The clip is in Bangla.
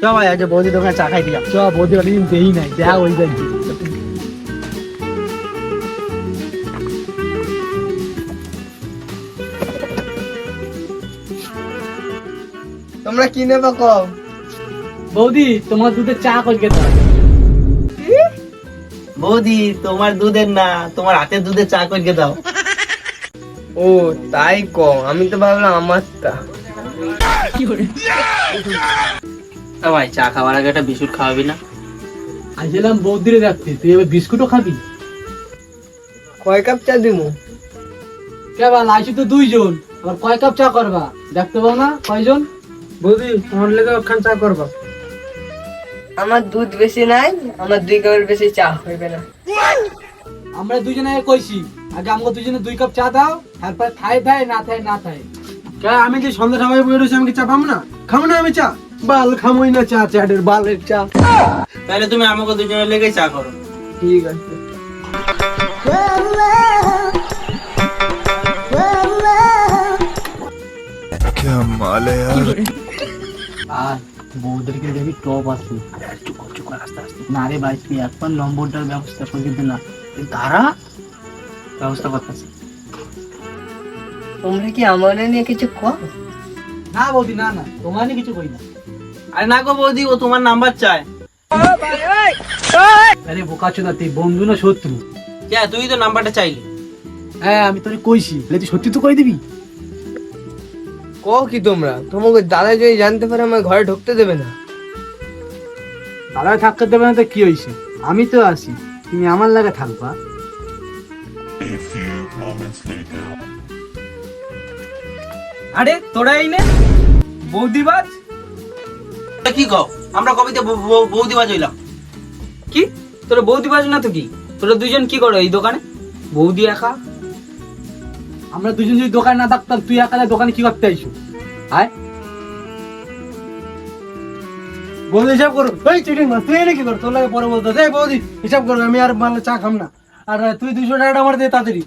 চ ভাই আজ বৌদি দোকানে চা খাই দিয়া চ বৌদি অনেকদিন দেই নাই দেখা ওই যাই তোমরা কি নেবে কম বৌদি তোমার দুধে চা করে দাও। বৌদি তোমার দুধের না তোমার হাতের দুধে চা করে দাও। ও তাই কম আমি তো ভাবলাম আমারটা। তা ভাই চা খাওয়ার আগে একটা বিস্কুট খাওয়াবি না? আসলাম বৌদিরে দেখতে তুই এবার বিস্কুটও খাবি? কয় কাপ চা দিমু? তো দুইজন আবার কয় কাপ চা করবা? দেখতে পাও না কয়জন? বৌদি তোমার লেগে ওখান চা করবা। আমার দুধ বেশি নাই আমার দুই কাপের বেশি চা হইবে না। আমরা দুজনে কইছি আগে আমাকে দুজনে দুই কাপ চা দাও তারপর থাই থাই না থাই না থাই। কে আমি যে সন্ধ্যা সবাই বই রয়েছি আমি কি চা পাবো না? খাব না আমি চা? বাল খামই না চা চাটের বালের চা। তাহলে তুমি আমাকে দুজনে লেগে চা করো। ঠিক আছে। দেখি টপ আছে। একবার নম্বরটার ব্যবস্থা করে দিতে না। তারা ব্যবস্থা তোমরা কি আমার নিয়ে কিছু কর? না বৌদি না না। তোমার নিয়ে কিছু কই না। আরে না গো বৌদি ও তোমার নাম্বার চায়। আরে বোকা চোদা তুই বন্ধু না শত্রু? কে তুই তো নাম্বারটা চাইলি। হ্যাঁ আমি তোরে কইছি। বলে তুই সত্যি তো কই দিবি? ক কি তোমরা? তোমাকে দাদা যদি জানতে পারে আমার ঘরে ঢুকতে দেবে না। দাদা থাকতে দেবে না তো কি হয়েছে আমি তো আছি। তুমি আমার লাগে থাকবা। আরে তোরা এই নে। বৌদিবাজ কি কও? আমরা কবিতে বৌ- বৌ- বৌদিবাজ হইলাম কি? তোরা বৌদিবাজ না তো কি? তোরা দুজন কি করো এই দোকানে? বৌদি একা? আমরা দুজন যদি দোকানে না থাকতাম তুই একা দোকানে কি করতে আইসু? আয়। বৌদি হিসাব করো। এই চিটিং মাছ তুই এনে কি কর? তোর লাগে পরে বলতো এই বৌদি হিসাব করো আমি আর মানে চা খাম না। আর তুই দুশো টাকাটা আমার দে তাড়াতাড়ি।